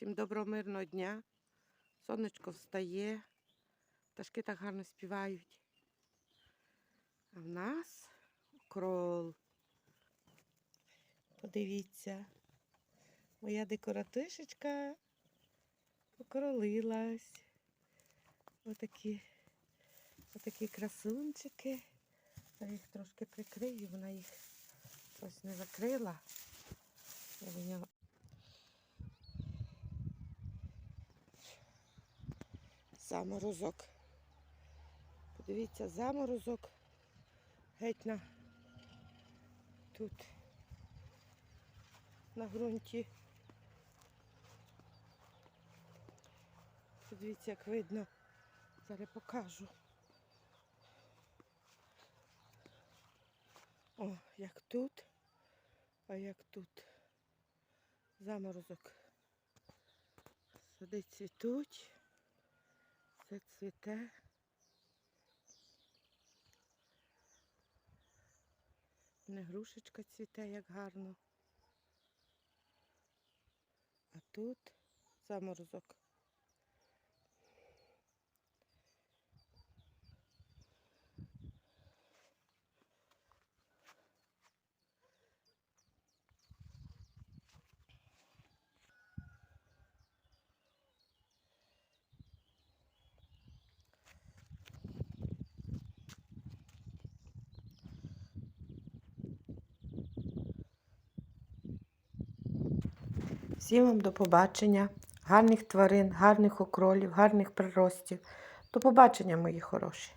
Всім доброго мирного дня. Сонечко встає. Пташки так гарно співають. А в нас крол. Подивіться. Моя декоратишечка покролилась. Отакі, отакі красунчики. Я їх трошки прикрию, вона їх ось не закрила. Я до нього заморозок. Подивіться, заморозок. Геть на тут на ґрунті. Подивіться, як видно. Зараз покажу. О, як тут, а як тут. Заморозок. Сади цвітуть. Все цвіте. Не грушечка цвіте, як гарно. А тут заморозок. Всім вам до побачення. Гарних тварин, гарних окролів, гарних приростів. До побачення, мої хороші.